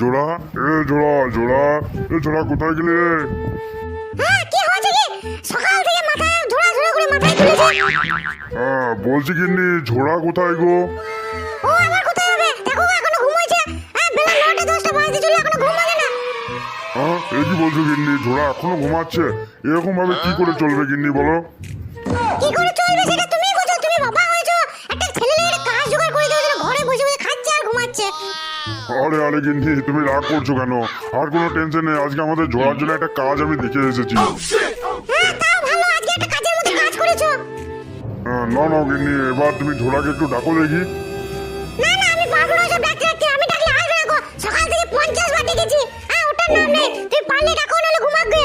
জোড়া এ জোড়া জোড়া এ জোড়া কোথায় গেলি? হ্যাঁ কি হয়েছে কি? সকাল থেকে মাথায় ধরা ধরা করে মাথায় তুলেছে। হ্যাঁ বলছি কিন্নি ঝোড়া কোথায় গো? ও আবার কোথায় হবে? দেখো এখনও হ্যাঁ বেলা নটা দশটা বাজতে চলে এখনও না। হ্যাঁ এ কি বলছো গিন্নি? ঝোড়া এখনও ঘুমাচ্ছে। এরকম ভাবে কি করে চলবে গিন্নি বলো? কি করে আরে আরে গিন্নি তুমি রাগ করছ কেন? আর কোনো টেনশন নেই আজকে আমাদের ঝোড়ার জন্য একটা কাজ আমি দেখে এসেছি। হ্যাঁ তাও ভালো আজকে একটা কাজের মধ্যে কাজ করেছ। হ্যাঁ, না না গিন্নি এবার তুমি ঝোড়াকে একটু ডাকো দেখি। না না আমি পারব না ওসব ডাকতে ডাকতে আমি ডাকলে আসবে না গো সকাল থেকে পঞ্চাশ বার ডেকেছি। হ্যাঁ ওটার নাম নেই তুই পারলে ডাকো নাহলে ঘুমাক গে।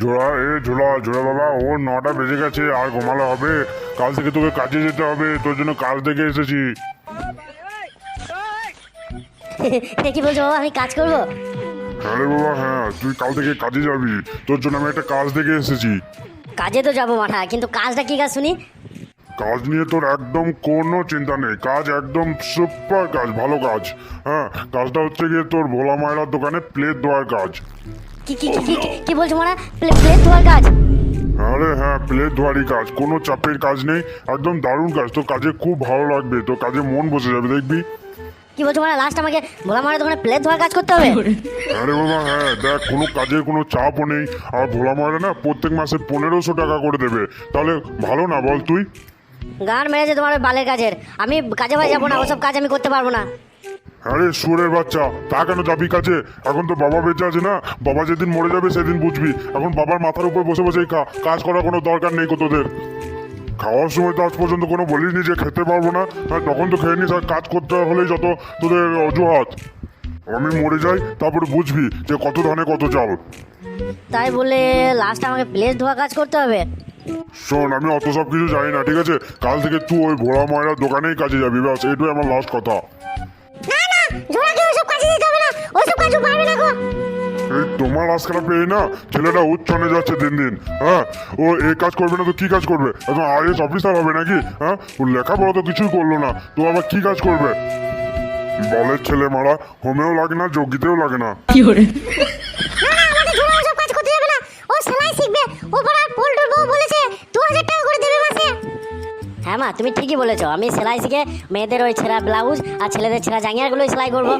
ঝোড়া এ ঝোড়া ঝোড়া বাবা ও নটা বেজে গেছে আর ঘুমালে হবে। কাল থেকে তোকে কাজে যেতে হবে তোর জন্য কাজ দেখে এসেছি। কি বলছো বাবা? আমি কাজ করব? হ্যাঁ রে বাবা হ্যাঁ তুই কাল থেকে কাজে যাবি। তোর জন্য আমি একটা কাজ দেখে এসেছি। কাজে তো যাব মাঠা কিন্তু কাজটা কি কাজ শুনি? কাজ নিয়ে তোর একদম কোনো চিন্তা নেই। কাজ একদম সুপার কাজ ভালো কাজ। হ্যাঁ কাজটা হচ্ছে গিয়ে তোর ভোলা মায়ের দোকানে প্লেট দেওয়ার কাজ। কি কি কি কি- বলছো মারা? প্লেট ধোয়ার কাজ? আরে হ্যাঁ প্লেট ধোয়ারই কাজ। কোনো চাপের কাজ নেই। একদম দারুণ কাজ। তোর কাজে খুব ভালো লাগবে। তোর কাজে মন বসে যাবে দেখবি? কি বলছো মানে লাস্ট আমাকে ভোলা মারা দোকানে প্লেট ধোয়ার কাজ করতে হবে? আরে বাবা হ্যাঁ দেখ কোনো কাজের কোনো চাপও নেই। আর ভোলা মায়েরা না প্রত্যেক মাসে পনেরোশো টাকা করে দেবে। তাহলে ভালো না বল তুই? গান মেরেছে তোমার বালের কাজের। আমি কাজে ভাই যাব না ওসব কাজ আমি করতে পারব না। আরে সুরের বাচ্চা তা কেন যাবি কাছে এখন তো বাবা বেঁচে আছে না? বাবা যেদিন মরে যাবে সেদিন বুঝবি। এখন বাবার মাথার উপর বসে বসেই খা কাজ করার কোনো দরকার নেই কো তোদের। খাওয়ার সময় তো আজ পর্যন্ত কোনো বলিনি যে খেতে পারব না। আর তখন তো খেয়ে নিস আর কাজ করতে হলেই যত তোদের অজুহাত। আমি মরে যাই তারপরে বুঝবি যে কত ধানে কত চাল। তাই বলে লাস্ট আমাকে প্লেট ধোয়া কাজ করতে হবে? শোন আমি অত সব কিছু জানি না ঠিক আছে? কাল থেকে তুই ওই ভোলা ময়রার দোকানেই কাজে যাবি ব্যাস এটাই আমার লাস্ট কথা। না না জোড়াকে ওসব কাজে দিতে হবে না ওসব কাজও পারবে না গো। এই তোমার আজকাল পেয়ে না ছেলেটা উচ্চনে যাচ্ছে দিন দিন হ্যাঁ? ও এই কাজ করবে না তো কি কাজ করবে? এখন আইএস অফিসার হবে নাকি হ্যাঁ? ও লেখাপড়া তো কিছুই করল না তো আবার কি কাজ করবে? বলের ছেলে মারা হোমেও লাগে না যোগ্যতেও লাগে না। টাকা করে হ্যাঁ মা তুমি ঠিকই বলেছ। আমি সেলাই শিখে মেয়েদের ওই ছেঁড়া ব্লাউজ আর ছেলেদের ছেঁড়া জাঙ্গিয়ারগুলোই সেলাই করব।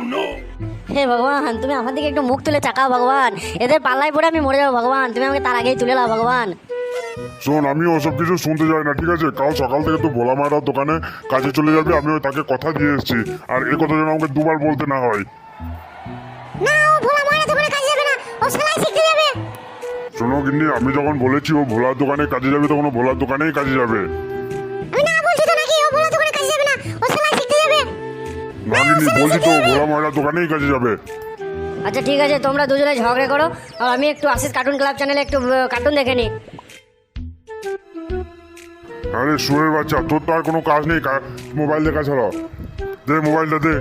হে ভগবান তুমি আমার দিকে একটু মুখ তুলে চাকাও ভগবান। এদের পাল্লায় পড়ে আমি মরে যাব ভগবান তুমি আমাকে তার আগেই তুলে নাও ভগবান। শোন আমি ওসব কিছু শুনতে যাই না ঠিক আছে? কাল সকাল থেকে তো ভোলা মায়ের দোকানে কাজে চলে যাবে আমি ওই তাকে কথা দিয়ে এসেছি। আর এই কথা যেন আমাকে দুবার বলতে না হয়। না ও ভোলা দোকানে কাজে যাবে না ও সেলাই শিখতে যাবে। শোনো কিন্তু আমি যখন বলেছি ও ভোলার দোকানে কাজে যাবে তখন ও ভোলার দোকানেই কাজে যাবে। না বলছি তো ভোলা মায়ের দোকানেই কাজে যাবে। আচ্ছা ঠিক আছে তোমরা দুজনে ঝগড়া করো। আর আমি একটু আশিস কার্টুন ক্লাব চ্যানেলে একটু কার্টুন দেখে নিই। আরে শুয়ের বাচ্চা তোর তো আর কোনো কাজ নেই মোবাইল দেখা ছাড়া। দে মোবাইলটা দে।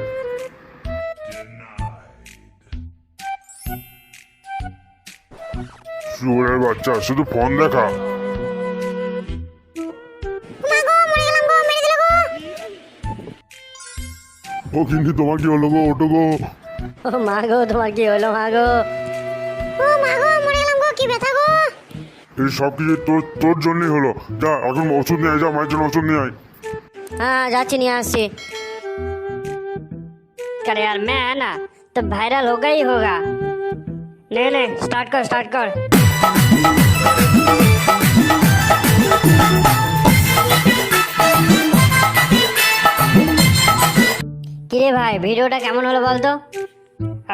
শুয়ের বাচ্চা শুধু ফোন দেখা। ও কিন্তু তোমার কি হলো গো ওটো গো ও মা গো তোমার কি হলো মা গো ও মা গো মরে গেলাম গো কি ব্যথা গো এই সব কিছু তোর তোর জন্যই হলো যা এখন ওষুধ নিয়ে আয়, যা মায়ের জন্য ওষুধ নিয়ে আয় हाँ जाची नहीं आसी कर यार मैं है ना तो वायरल होगा ही होगा ले ले स्टार्ट कर स्टार्ट कर কিরে ভাই, ভিডিওটা কেমন হলো বলতো?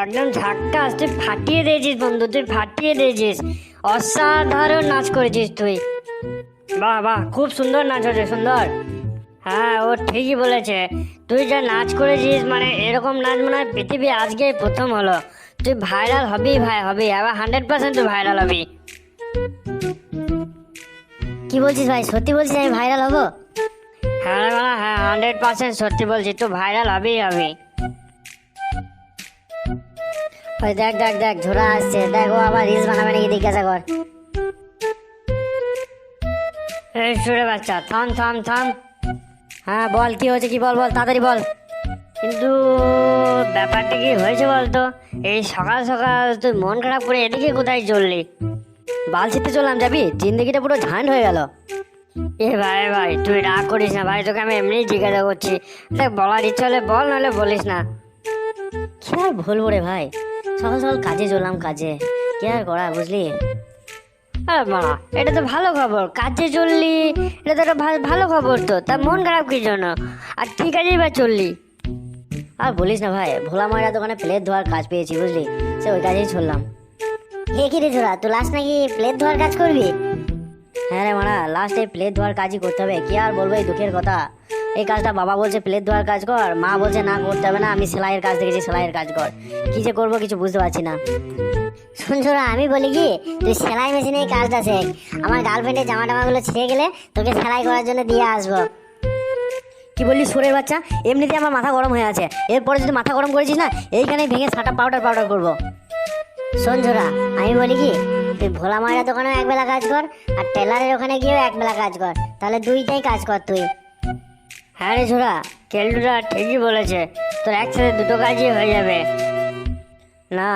একদম ঝাক্কাস তুই ফাটিয়ে দিয়েছিস বন্ধু, তুই ফাটিয়ে দিয়েছিস। অসাধারণ নাচ করেছিস তুই। বাহ বাহ, খুব সুন্দর নাচ হচ্ছে সুন্দর। হ্যাঁ ও ঠিকই বলেছে। তুই যা নাচ করেছিস মানে এরকম নাচ মনে হয় পৃথিবী আজকে প্রথম হলো। তুই ভাইরাল হবি ভাই, হবি আবার হান্ড্রেড পার্সেন্ট তুই ভাইরাল হবি। কি বলছিস ভাই, সত্যি বলছিস আমি ভাইরাল হব? হ্যাঁ বাবা, হ্যাঁ হান্ড্রেড পার্সেন্ট সত্যি বলছি তুই ভাইরাল হবেই হবি ওই দেখ দেখ দেখ ঝোড়া আসছে। দেখ ও আবার রিলস বানাবে নাকি জিজ্ঞাসা কর। এই শুনে বাচ্চা থাম থাম থাম। হ্যাঁ বল কি হয়েছে কি বল বল তাড়াতাড়ি বল। কিন্তু ব্যাপারটা কি হয়েছে বলতো? এই সকাল সকাল তুই মন খারাপ করে এদিকে কোথায় চললি? বাল ছিটতে চললাম যাবি? জিন্দগিটা পুরো ঝান্ড হয়ে গেল। এ ভাই ভাই, তুই রাগ করিস না, ভাই, তোকে আমি এমনি জিজ্ঞাসা করছি। বলার ইচ্ছা হলে বল, নাহলে বলিস না। কি আর বলব রে ভাই? সকাল সকাল কাজে চললাম কাজে। কি আর করা, বুঝলি? আরে এটা তো ভালো খবর। কাজে চললি, এটা তো একটা ভালো খবর তো। তা মন খারাপ কি জন্য? আর ঠিক কাজেই বা চললি? আর বলিস না ভাই, ভোলা ময়রা দোকানে প্লেট ধোয়ার কাজ পেয়েছি, বুঝলি? সে ওই কাজেই চললাম। হে কি রে ঝোরা তুই লাস্ট নাকি প্লেট ধোয়ার কাজ করবি? হ্যাঁ রে মারা লাস্ট এই প্লেট ধোয়ার কাজই করতে হবে। কি আর বলব এই দুঃখের কথা? এই কাজটা বাবা বলছে প্লেট ধোয়ার কাজ কর। মা বলছে, না, করতে হবে না, আমি সেলাইয়ের কাজ দেখেছি, সেলাইয়ের কাজ কর। কি যে করব কিছু বুঝতে পারছি না। শুন ঝোরা আমি বলি কি, তুই সেলাই মেশিনে এই কাজটা শেখ। আমার গার্লফ্রেন্ডের জামা টামাগুলো ছিঁড়ে গেলে তোকে সেলাই করার জন্য দিয়ে আসব। কি বললি সুরের বাচ্চা? এমনিতে আমার মাথা গরম হয়ে আছে। এরপরে যদি মাথা গরম করেছিস না এইখানে ভেঙে সাটা পাউডার পাউডার করব। ঝোরা, আমি বলি কি তুই ভোলা মায়ের দোকানেও একবেলা কাজ কর, আর টেলারের ওখানে গিয়েও এক একবেলা কাজ কর। তাহলে দুইটাই কাজ কর তুই। হ্যাঁ রে ছোড়া কেলটুটা ঠিকই বলেছে, তোর একসাথে দুটো কাজই হয়ে যাবে। না,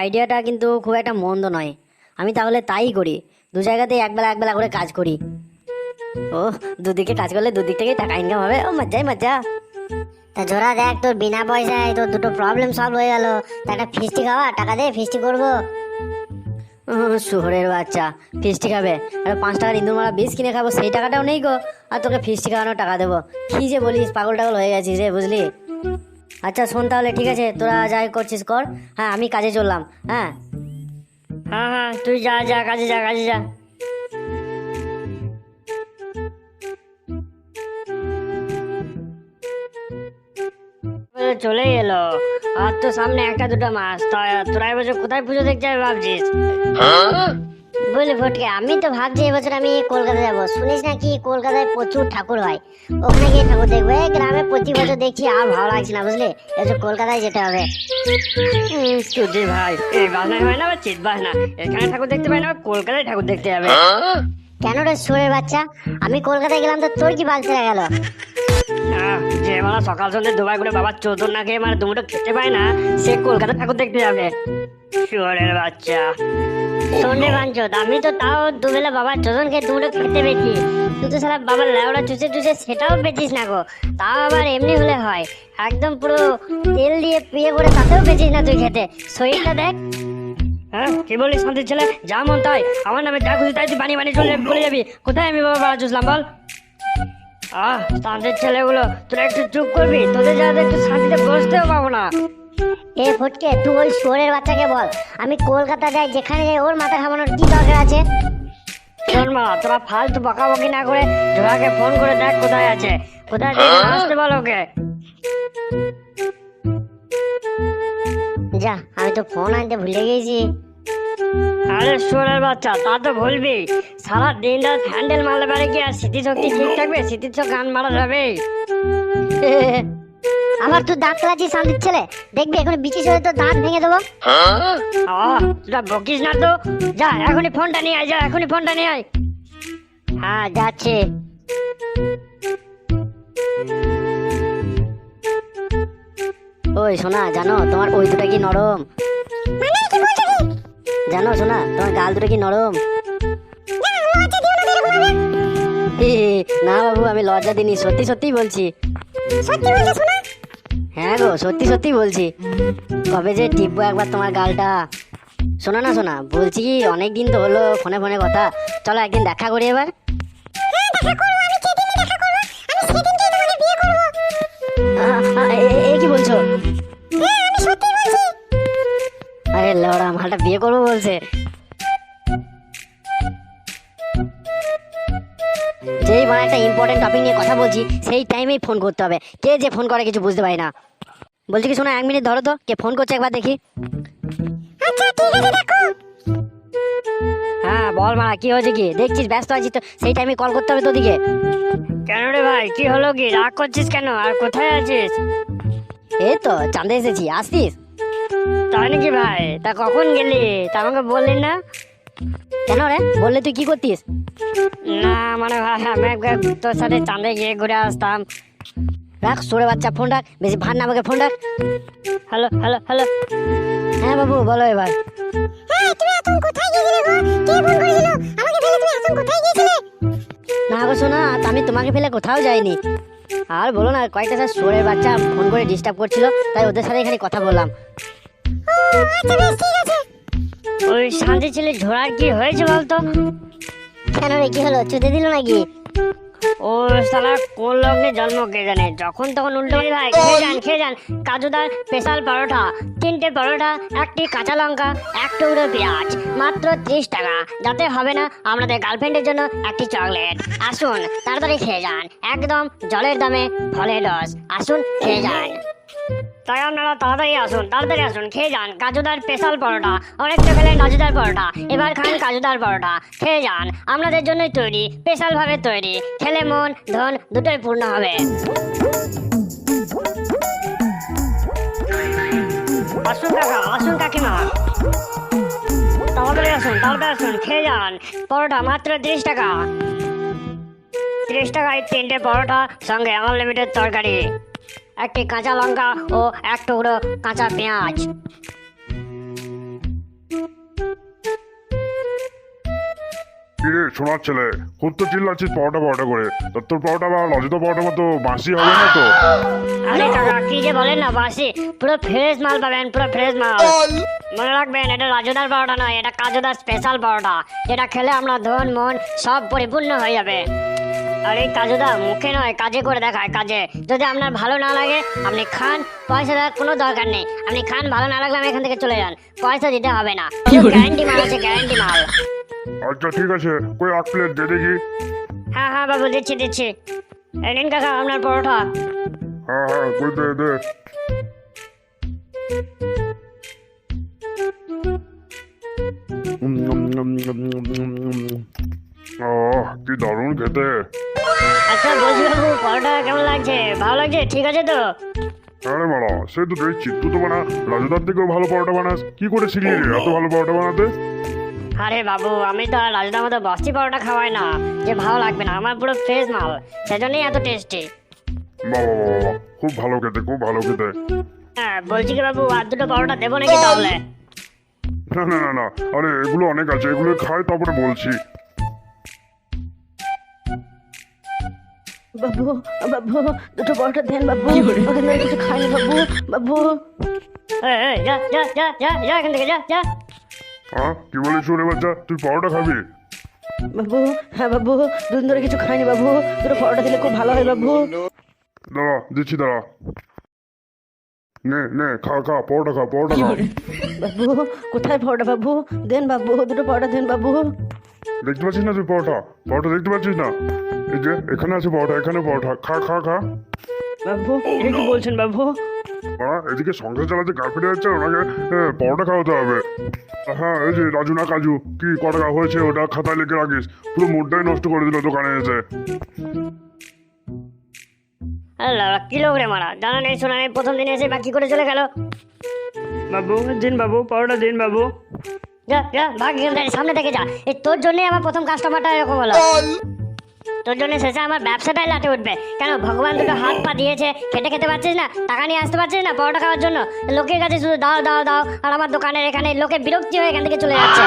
আইডিয়াটা কিন্তু খুব একটা মন্দ নয়। আমি তাহলে তাই করি, দু জায়গাতেই একবেলা একবেলা করে কাজ করি। ও দুদিকে কাজ করলে দুদিক থেকেই টাকা ইনকাম হবে, ও মজ্জাই মজ্জা। তা জোরা দেখ, তোর বিনা পয়সায় তোর দুটো প্রবলেম সলভ হয়ে গেল। তা একটা ফিস্টি খাওয়া, টাকা দে, ফিস্টি করব। উম, শুয়োরের বাচ্চা। ফিস্টি খাবে। আর পাঁচ টাকার ইন্দুর মারা বিষ কিনে খাব সেই টাকাটাও নেই গো। আর তোকে ফিস্টি খাওয়ানোর টাকা দেবো। কি যে বলিস পাগল টাগল হয়ে গেছিস রে বুঝলি? আচ্ছা শোন তাহলে ঠিক আছে? তোরা যাই করছিস কর। হ্যাঁ আমি কাজে চললাম। হ্যাঁ? হ্যাঁ হ্যাঁ তুই যা যা কাজে যা কাজে যা। চলে এলো। আর তো সামনে একটা দুটো মাস তা তোরা এবছর কোথায় পুজো দেখতে যাবে ভাবছিস? বলি ফটকে আমি তো ভাবছি এবছর আমি কলকাতা যাব। শুনিস না কি কলকাতায় প্রচুর ঠাকুর হয়? ওখানে গিয়ে ঠাকুর দেখব এই গ্রামে প্রতি বছর দেখছি আর ভালো লাগছে না বুঝলি? এবছর কলকাতায় যেতে হবে। হুম, ভাই এই বাজনা হয় না বা চিত বাজনা এখানে ঠাকুর দেখতে পাই না কলকাতায় ঠাকুর দেখতে যাবে। কেন রে সুরের বাচ্চা? আমি কলকাতায় গেলাম তো তোর কি বাল ছেড়ে গেল? যে মানে সকাল সন্ধ্যে দুবার করে বাবার চোদন না খেয়ে মানে দুমুটো খেতে পায় না সে কলকাতা ঠাকুর দেখতে যাবে। শুয়ারের বাচ্চা। রে বাঞ্চত আমি তো তাও দুবেলা বাবার চোদনকে দুটো খেতে পেয়েছি। তুই তো সারা বাবার লেওড়া চুষে চুষে সেটাও পেয়েছিস না গো। তাও আবার এমনি হলে হয়। একদম পুরো তেল দিয়ে পিয়ে করে তাতেও পেয়েছিস না তুই খেতে। শরীরটা দেখ। হ্যাঁ কি বলিস শান্তির ছেলে? যা মন তাই। আমার নামে যা খুশি তাই তুই বানিয়ে বানিয়ে চলে বলে যাবি। কোথায় আমি বাবা বাড়া চুষলাম বল? আহ শান্তির ছেলেগুলো তোরা একটু চুপ করবি তোদের যাতে একটু শান্তিতে বসতেও পাবো না। এ ফটকে তুই ওই শুয়োরের বাচ্চাকে বল আমি কলকাতা যাই যেখানে যাই ওর মাথা খামানোর কি দরকার আছে? শোন মা তোরা ফালতু বকাবকি না করে জোড়াকে ফোন করে দেখ কোথায় আছে। কোথায় আসতে বল ওকে। যা আমি তো ফোন আনতে ভুলে গেছি। আরে সোনার বাচ্চা তা তো ভুলবি। সারা দিন রাত হ্যান্ডেল মারলে পারে কি আর স্মৃতিশক্তি ঠিক থাকবে? স্মৃতির তো গান মারা যাবে। আবার তুই দাঁত খেলাচ্ছিস শান্তির ছেলে। দেখবি এখন বিচি সরে তো দাঁত ভেঙে দেবো। তোরা বকিস না তো। যা এখনই ফোনটা নিয়ে আয় যা এখনই ফোনটা নিয়ে আয়। হ্যাঁ যাচ্ছে। ওই সোনা জানো তোমার ওই দুটো কি নরম? জানো সোনা তোমার গাল দুটো কি নরম? না বাবু আমি লজ্জা দিনি সত্যি সত্যি বলছি শোনা হ্যাঁ গো সত্যি সত্যি বলছি। কবে যে টিপবো একবার তোমার গালটা। শোনো না শোনা বলছি কি অনেক দিন তো হলো ফোনে ফোনে কথা। চলো একদিন দেখা করি এবার। এ কি বলছো? লড়া মালটা বিয়ে করব বলছে। যেই মানে একটা ইম্পর্টেন্ট টপিক নিয়ে কথা বলছি সেই টাইমেই ফোন করতে হবে। কে যে ফোন করে কিছু বুঝতে পারি না। বলছি কি শোনো এক মিনিট ধরো তো কে ফোন করছে একবার দেখি। হ্যাঁ বল মারা কি হয়েছে কি? দেখছিস ব্যস্ত আছিস তো সেই টাইমে কল করতে হবে তোদিকে। কেন রে ভাই কি হলো কি? রাগ করছিস কেন? আর কোথায় আছিস? এই তো চাঁদে এসেছি আসতিস? তাই নাকি ভাই? তা কখন গেলি? তা আমাকে বললি না? কেন রে? বললে তুই কি করতিস? না মানে ভাই আমি একবার তোর সাথে চাঁদে গিয়ে ঘুরে আসতাম। রাখ সরে বাচ্চা ফোন রাখ বেশি ভার না আমাকে ফোন রাখ। Hello hello hello. হ্যাঁ বাবু বলো এবার। না গো শোনা আমি তোমাকে ফেলে কোথাও যাইনি। আর বলো না কয়েকটা স্যার সোরের বাচ্চা ফোন করে ডিস্টার্ব করছিল তাই ওদের সাথে এখানে কথা বললাম। ওই শান্তি ছেলে ঝোড়ার কি হয়েছে বলতো? কেন রে কি হলো? চুদে দিল নাকি? ও সালা কোন লগ্নে জন্ম কে জানে? যখন তখন উল্টো বলি ভাই খেয়ে যান খেয়ে যান। কাজুদার স্পেশাল পরোটা তিনটে পরোটা একটি কাঁচা লঙ্কা এক টুকরো পেঁয়াজ মাত্র ত্রিশ টাকা। যাতে হবে না আপনাদের গার্লফ্রেন্ডের জন্য একটি চকলেট আসুন তাড়াতাড়ি খেয়ে যান। একদম জলের দামে ফলের রস। আসুন খেয়ে যান। তাই আপনারা তাড়াতাড়ি আসুন তাড়াতাড়ি আসুন, খেয়ে যান। কাজুদার স্পেশাল পরোটা। অনেকটা খেলেন কাজুদার পরোটা। এবার খান কাজুদার পরোটা। খেয়ে যান। আপনাদের জন্যই তৈরি স্পেশাল ভাবে তৈরি। খেলে মন, ধন দুটোই পূর্ণ হবে। আসুন কাকা আসুন কাকিমা। তাড়াতাড়ি আসুন তাড়াতাড়ি আসুন, খেয়ে যান। পরোটা মাত্র তিরিশ টাকা। তিরিশ টাকায় তিনটে পরোটা, সঙ্গে আনলিমিটেড তরকারি। একটি কাঁচা লঙ্কা ও এক টুকরো কাঁচা পেঁয়াজ। কিরে শোনার ছেলে খুব তো চিল্লাচ্ছিস করে। তা তোর বা লজিত মতো বাসি হবে না তো? আরে কাকা কি যে বলেন না বাসি পুরো ফ্রেশ মাল পাবেন পুরো ফ্রেশ মাল। মনে রাখবেন এটা রাজুদার পরোটা নয় এটা কাজুদার স্পেশাল পরোটা। যেটা খেলে আপনার ধন মন সব পরিপূর্ণ হয়ে যাবে। আর এই কাজুদা মুখে নয় কাজে করে দেখায় কাজে। যদি আপনার ভালো না লাগে আপনি খান পয়সা দেওয়ার কোনো দরকার নেই। আপনি খান ভালো না লাগলে আমি এখান থেকে চলে যান। পয়সা দিতে হবে না। গ্যারান্টি মাল আছে গ্যারান্টি মাল। আচ্ছা ঠিক আছে। কই এক প্লেট দে দেখি। হ্যাঁ হ্যাঁ বাবু দিচ্ছি দিচ্ছি। এই নিন কাকা আপনার পরোটা। হ্যাঁ হ্যাঁ কই দে দে। ও কি দারুণ খেতে। আচ্ছা বলছি বাবু পরোটা কেমন লাগছে? ভালো লাগছে? ঠিক আছে তো? আরে মারা সে তো দেখছি। তুই তো বানা রাজুদার থেকেও ভালো পরোটা বানাস। কি করে শিখলি রে? এত ভালো পরোটা বানাতে? আরে বাবু আমি তো আর রাজদার মতো বস্তি পরোটা খাওয়াই না। যে ভালো লাগবে না আমার পুরো ফ্রেশ মাল। সেজন্যই এত টেস্টি বাবা খুব ভালো খেতে খুব ভালো খেতে। হ্যাঁ বলছি কি বাবু আর দুটো পরোটা দেবো নাকি তাহলে? না না না না আরে এগুলো অনেক আছে এগুলো খাই তারপরে বলছি। বাবু বাবু দুটো পরোটা দেন বাবু। ওখানে কিছু খাইনি বাবু বাবু। এই, এই, যা যা যা যা যা এখান থেকে যা যা। হ্যাঁ? কি বলিস শুনে বাচ্চা? তুই পরোটা খাবি? বাবু হ্যাঁ বাবু দুদিন ধরে কিছু খাইনি বাবু। দুটো পরোটা দিলে খুব ভালো হয় বাবু। দাঁড়া দিচ্ছি দাঁড়া। নে নে খা খা পরোটা খা পরোটা খা। বাবু কোথায় পরোটা বাবু? দেন বাবু দুটো পরোটা দেন বাবু। দেখতে পাচ্ছিস না তুই পরোটা? পরোটা দেখতে পাচ্ছিস না? এই যে এখানে আছে পরোটা এখানে পরোটা। খা খা খা। বাবু এটা কি বলছেন বাবু? হ্যাঁ এদিকে সংসার চালাতে গার্লফ্রেন্ড যাচ্ছে ওনাকে পরোটা খাওয়াতে হবে। হ্যাঁ এই যে রাজু না কাজু কি ক টাকা হয়েছে ওটা খাতায় লিখে রাখিস। পুরো মুডটাই নষ্ট করে দিল দোকানে এসে। আল্লাহ কি লোক রে মারা? জানা নেই শোনা নেই প্রথম দিন এসে বাকি করে চলে গেল? বাবু দিন বাবু পরোটা দিন বাবু। যা যা ভাগ সামনে থেকে যা। এই তোর জন্যই আমার প্রথম কাস্টমারটা এরকম হলো। তোর জন্য শেষে আমার ব্যবসাটাই লাটে উঠবে। কেন ভগবান দুটো হাত পা দিয়েছে খেতে খেতে পারছিস না? টাকা নিয়ে আসতে পারছিস না পরোটা খাওয়ার জন্য? লোকের কাছে শুধু দাও দাও দাও আর আমার দোকানের এখানে লোকে বিরক্তি হয়ে এখান থেকে চলে যাচ্ছে।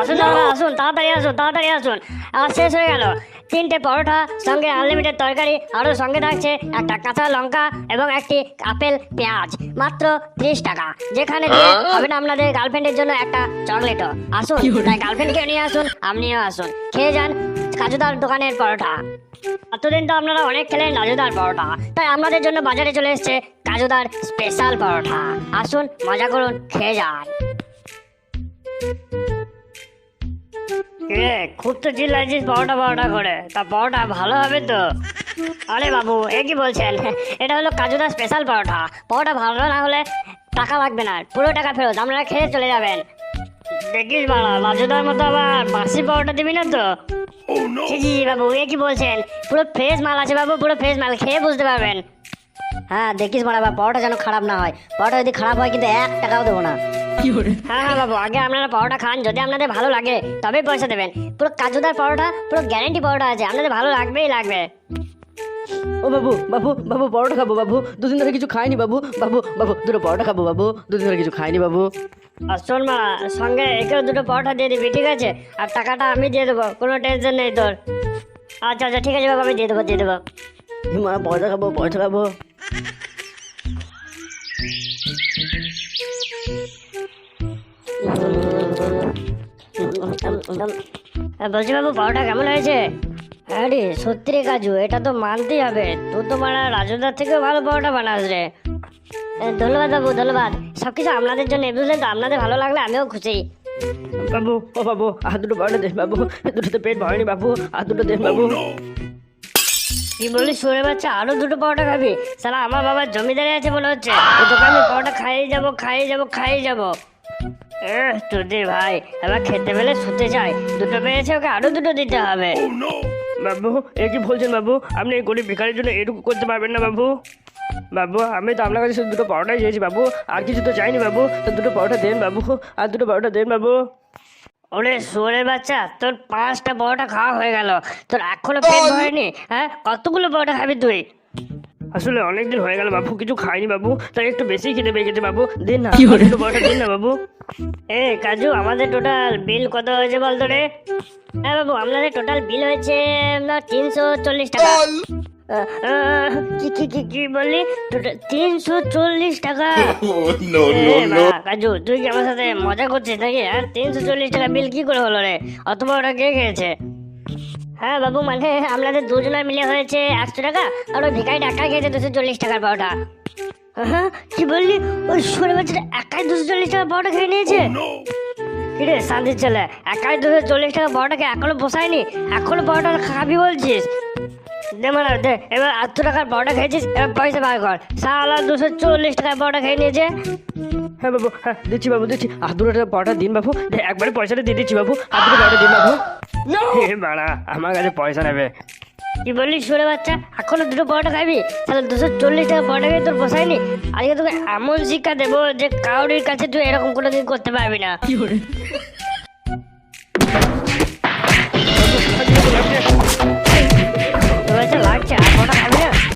আসুন দাদা আসুন তাড়াতাড়ি আসুন তাড়াতাড়ি আসুন। আর শেষ হয়ে গেল। তিনটে পরোটা সঙ্গে আনলিমিটেড তরকারি আরও সঙ্গে থাকছে একটা কাঁচা লঙ্কা এবং একটি আপেল পেঁয়াজ মাত্র ত্রিশ টাকা। যেখানে হবে না আপনাদের গার্লফ্রেন্ডের জন্য একটা চকলেটও। আসুন তাই গার্লফ্রেন্ডকে নিয়ে আসুন আপনিও আসুন। খেয়ে যান কাজুদার দোকানের পরোটা। এতদিন তো আপনারা অনেক খেলেন রাজুদার পরোটা। তাই আপনাদের জন্য বাজারে চলে এসেছে কাজুদার স্পেশাল পরোটা। আসুন মজা করুন খেয়ে যান। রে খুব তো চিল্লাইছিস পরোটা পরোটা করে। তা পরোটা ভালো হবে তো? আরে বাবু এ কি বলছেন? এটা হলো কাজুদা স্পেশাল পরোটা। পরোটা ভালো না হলে টাকা লাগবে না। পুরো টাকা ফেরত আপনারা খেয়ে চলে যাবেন। দেখিস বাড়া রাজুদার মতো আবার বাসি পরোটা দিবি না তো? ছি, বাবু এ কি বলছেন? পুরো ফ্রেশ মাল আছে বাবু পুরো ফ্রেশ মাল খেয়ে বুঝতে পারবেন। হ্যাঁ দেখিস মারা পরোটা যেন খারাপ না হয়। পরোটা যদি খারাপ হয় কিন্তু এক টাকাও দেবো না। হ্যাঁ হ্যাঁ বাবু আগে আপনারা পরোটা খান যদি আপনাদের ভালো লাগে তবেই পয়সা দেবেন। পুরো কাজুদার পরোটা পুরো গ্যারেন্টি পরোটা আছে আপনাদের ভালো লাগবেই লাগবে। ও বাবু বাবু বাবু পরোটা খাব বাবু। দুদিন ধরে কিছু খাইনি বাবু বাবু বাবু দুটো পরোটা খাব বাবু। দুদিন ধরে কিছু খাইনি বাবু। আর শোন মা সঙ্গে একেও দুটো পরোটা দিয়ে দিবি ঠিক আছে? আর টাকাটা আমি দিয়ে দেবো কোনো টেনশন নেই তোর। আচ্ছা আচ্ছা ঠিক আছে বাবা আমি দিয়ে দেবো দিয়ে দেবো। মা পয়সা খাব পয়সা খাব। বলছি বাবু পরোটা কেমন হয়েছে? আরে সত্যি রে কাজু এটা তো মানতেই হবে। তুই তো মারা রাজুদার থেকেও ভালো পরোটা বানাস রে। ধন্যবাদ বাবু ধন্যবাদ। সব কিছু আপনাদের জন্য বুঝলেন তো আপনাদের ভালো লাগলে আমিও খুশি। বাবু ও বাবু আর দুটো পরোটা দেন বাবু। দুটোতে পেট ভরেনি বাবু। আর দুটো দেন বাবু। কি বলিস শুনে বাচ্চা আরও দুটো পরোটা খাবি? সালা আমার বাবার জমিদারি আছে মনে হচ্ছে। তোকে আমি পরোটা খাইয়ে যাব খাইয়ে যাব খাইয়ে যাব। তোদের ভাই এবার খেতে পেলে শুতে চাই। দুটো পেয়েছে ওকে আরও দুটো দিতে হবে। বাবু এ কি বলছেন বাবু? আপনি এই গরিব ভিখারির জন্য এটুকু করতে পারবেন না বাবু। বাবু আমি তো আপনার কাছে শুধু দুটো পরোটাই চেয়েছি বাবু। আর কিছু তো চাইনি বাবু। তো দুটো পরোটা দেন বাবু। আর দুটো পরোটা দেন বাবু। ওরে শুয়োরের বাচ্চা তোর পাঁচটা পরোটা খাওয়া হয়ে গেল। তোর এখনও পেট ভরেনি হ্যাঁ? কতগুলো পরোটা খাবি তুই? আসলে অনেকদিন হয়ে গেল বাবু কিছু খাইনি বাবু তাই একটু বেশি খেতে পেয়ে গেছে বাবু। দিন না দুটো পরোটা দিন না বাবু। এ কাজু আমাদের টোটাল বিল কত হয়েছে বলতো রে? হ্যাঁ বাবু আপনাদের টোটাল বিল হয়েছে তিনশো চল্লিশ টাকা। আহ, আহ, কি কি কি কি বললি? তিনশো চল্লিশ টাকা। no, এ বাবা, কাজু তুই কি আমার সাথে মজা করছিস নাকি আর তিনশো চল্লিশ টাকা বিল কি করে হলো রে? অত বড়টা কে খেয়েছে? হ্যাঁ বাবু মানে আপনাদের দুজনের মিলে হয়েছে একশো টাকা আর ওই ভিখারি একা খেয়েছে দুশো চল্লিশ টাকার পাওটা হ্যাঁ কি বললি? ওই সরে বাচ্চাটা একাই দুশো চল্লিশ টাকা পাওটা খেয়ে নিয়েছে? কিরে শান্তির ছেলে একাই দুশো চল্লিশ টাকা পাওটাকে এখনও পোষায়নি? এখনও পাওটা খাবি বলছিস? দে মানে দে এবার আটশো টাকার পাওটা খেয়েছিস এবার পয়সা বার কর। সালা দুশো চল্লিশ টাকার পাওটা খেয়ে নিয়েছে। হ্যাঁ বাবু হ্যাঁ দিচ্ছি বাবু দিচ্ছি। আর দুটো টাকা পাওয়াটা দিন বাবু। একবারে পয়সাটা দিয়ে দিচ্ছি বাবু। আর দুটো পাওয়াটা দিন বাবু। হে বাড়া আমার কাছে পয়সা নেবে। কি বললি সুরে বাচ্চা? এখনও দুটো পরোটা খাবি তাহলে দুশো চল্লিশ টাকা পরোটা খেয়ে তোর পোষায়নি? আজকে তোকে এমন শিক্ষা দেবো যে কাউরির কাছে তুই এরকম কোনো দিন করতে পারবি না।